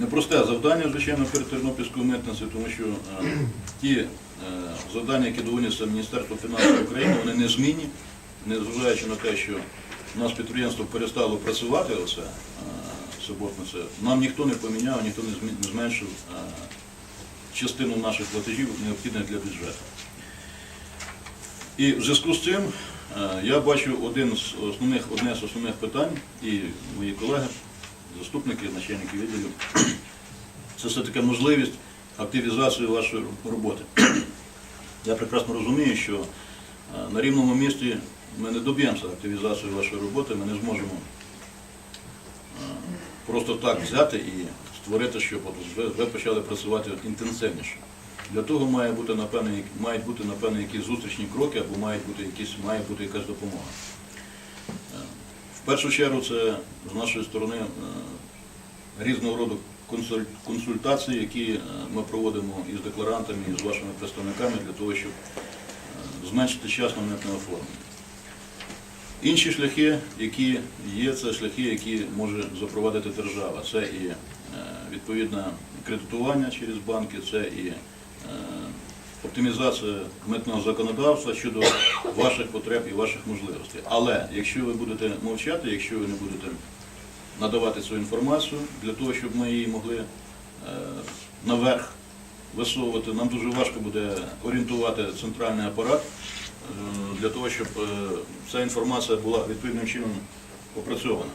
непросте завдання, звичайно, перед Тернопільською митницею, тому що е, ті е, завдання, які доводяться Міністерству фінансів України, вони незмінні, незважаючи на те, що у нас підприємство перестало працювати, оце е, суботниця, нам ніхто не поміняв, ніхто не зменшив частину наших платежів, необхідних для бюджету. І в зв'язку з цим я бачу один з основних, одне з основних питань, і мої колеги, заступники, начальники відділів, це все-таки можливість активізації вашої роботи. Я прекрасно розумію, що е, на рівному місці ми не доб'ємося активізації вашої роботи, ми не зможемо е, просто так взяти і створити, щоб ви, почали працювати інтенсивніше. Для того має бути напевне, мають бути напевне якісь зустрічні кроки або мають бути якісь, має бути якась допомога. Е, В першу чергу це з нашої сторони різного роду консультації, які е, ми проводимо із декларантами, і з вашими представниками для того, щоб е, зменшити час на оформлення. Інші шляхи, які є, це шляхи, які може запровадити держава. Це і е, відповідне кредитування через банки, це і оптимізація митного законодавства щодо ваших потреб і ваших можливостей. Але якщо ви будете мовчати, якщо ви не будете надавати цю інформацію для того, щоб ми її могли е, наверх висовувати, нам дуже важко буде орієнтувати центральний апарат е, для того, щоб е, ця інформація була відповідним чином опрацьована.